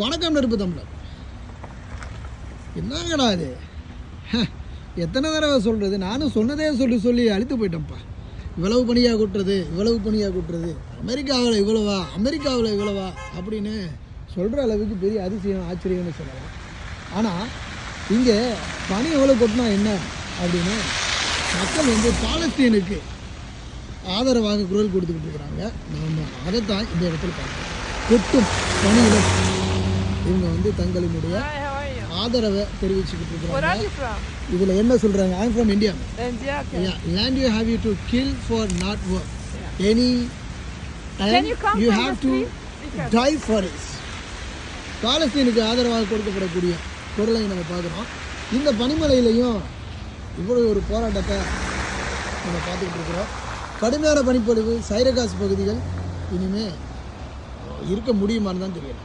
வணக்கம் நெருப்பு தமிழர். என்னங்கடா அது ஹ, எத்தனை தடவை சொல்கிறது நானும் சொன்னதே சொல்லி சொல்லி அழுத்து போயிட்டேன்ப்பா. இவ்வளவு பணியாக கூட்டுறது இவ்வளவு பணியாக கூட்டுறது. அமெரிக்காவில் இவ்வளவா? அமெரிக்காவில் இவ்வளவா? அப்படின்னு சொல்கிற அளவுக்கு பெரிய அதிசயம் ஆச்சரியம்னு சொல்லலாம். ஆனால் இங்கே பனி எவ்வளோ கொட்டினா என்ன அப்படின்னு மக்கள் வந்து பாலஸ்தீனுக்கு ஆதரவாக குரல் கொடுத்துக்கிட்டு இருக்கிறாங்க. நாம் அதைத்தான் இந்த இடத்துல பார்க்கணும் கொட்டும் பணியிலும் இவங்க வந்து தங்களினுடைய? ஆதரவை தெரிவிச்சுக்கிட்டு இருக்கிறாங்க? இதில் என்ன சொல்கிறாங்க I'm from India. Land you have you to kill for not work any you have to die for is பாலஸ்தீனுக்கு ஆதரவாக கொடுக்கப்படக்கூடிய குரலை நம்ம பார்க்குறோம். இந்த பனிமலையிலையும் இவ்வளோ ஒரு போராட்டத்தை நம்ம பார்த்துக்கிட்டு இருக்கிறோம். கடுமையான பனிப்பொழிவு சைரகாஸ் பகுதிகள் இனிமே இருக்க முடியுமான்னு தான் தெரியல.